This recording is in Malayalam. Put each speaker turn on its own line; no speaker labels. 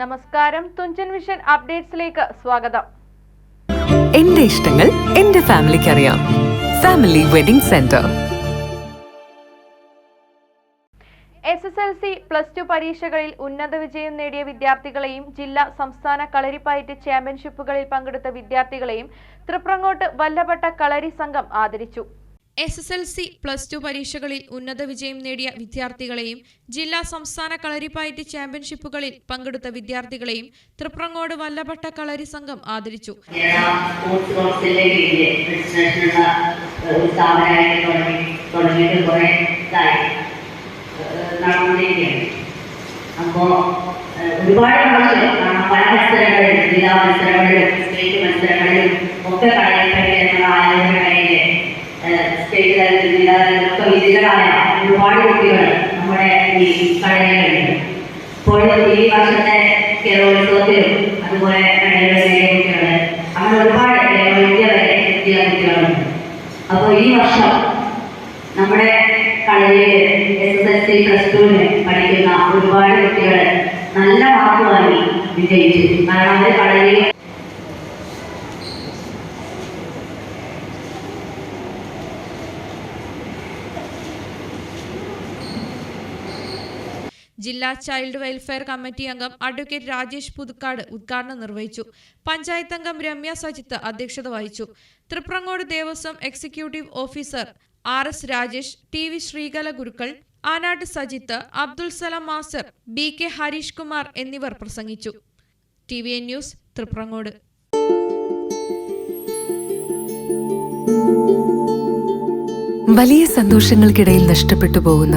നമസ്കാരം. തുഞ്ചൻ വിഷൻ അപ്ഡേറ്റ്സിലേക്ക് സ്വാഗതം.
എന്റെ ഇഷ്ടങ്ങൾ എന്റെ ഫാമിലിക്ക് അറിയാം family wedding centre.
S S L C plus two പരീക്ഷകളിൽ ഉന്നത വിജയം നേടിയ വിദ്യാർത്ഥികളെയും ജില്ലാ സംസ്ഥാന കളരിപ്പയറ്റ് ചാമ്പ്യൻഷിപ്പുകളിൽ പങ്കെടുത്ത വിദ്യാർത്ഥികളെയും തൃപ്രങ്ങോട്ട് വല്ലപ്പെട്ട കളരി സംഘം ആദരിച്ചു. S S L C plus two പരീക്ഷകളിൽ ഉന്നത വിജയം നേടിയ വിദ്യാർത്ഥികളെയും ജില്ലാ സംസ്ഥാന കളരിപ്പയറ്റ് ചാമ്പ്യൻഷിപ്പുകളിൽ പങ്കെടുത്ത വിദ്യാർത്ഥികളെയും തൃപ്രങ്ങോട് വല്ലപ്പെട്ട കളരി സംഘം ആദരിച്ചു.
അപ്പോൾ ഒരുപാട് നമ്മൾ പല മത്സരങ്ങളിലും ജില്ലാ മത്സരങ്ങളിലും സ്റ്റേറ്റ് മത്സരങ്ങളിലും ഒക്കെ കലയിലെ സ്റ്റേറ്റ് തലത്തിൽ ജില്ലാ തലത്തിലൊക്കെ വിജയികളായ ഈ കളരികളുണ്ട് ഇപ്പോൾ ഈ അതുപോലെ നേടിയ കുട്ടികൾ അങ്ങനെ കേരളീയ വരെ എത്തിയ അപ്പോൾ ഈ വർഷം നമ്മുടെ കളരിയിൽ എസ് എസ് പഠിക്കുന്ന ഒരുപാട് കുട്ടികൾ നല്ല മാർക്ക് വാങ്ങി വിജയിച്ചു. കാരണം അവർ കളരിയിൽ
ജില്ലാ ചൈൽഡ് വെൽഫെയർ കമ്മിറ്റി അംഗം അഡ്വക്കേറ്റ് രാജേഷ് പുതുക്കാട് ഉദ്ഘാടനം നിർവഹിച്ചു. പഞ്ചായത്ത് അംഗം രമ്യ സജിത്ത് അധ്യക്ഷത വഹിച്ചു. Thriprangode Devaswom executive officer R S Rajesh T V Sreekala Gurukkal Anatt Sajith Abdul Salam master B K Harish Kumar എന്നിവർ പ്രസംഗിച്ചു. T V N news Thriprangode.
വലിയ സന്തോഷങ്ങൾക്കിടയിൽ നഷ്ടപ്പെട്ടു പോകുന്ന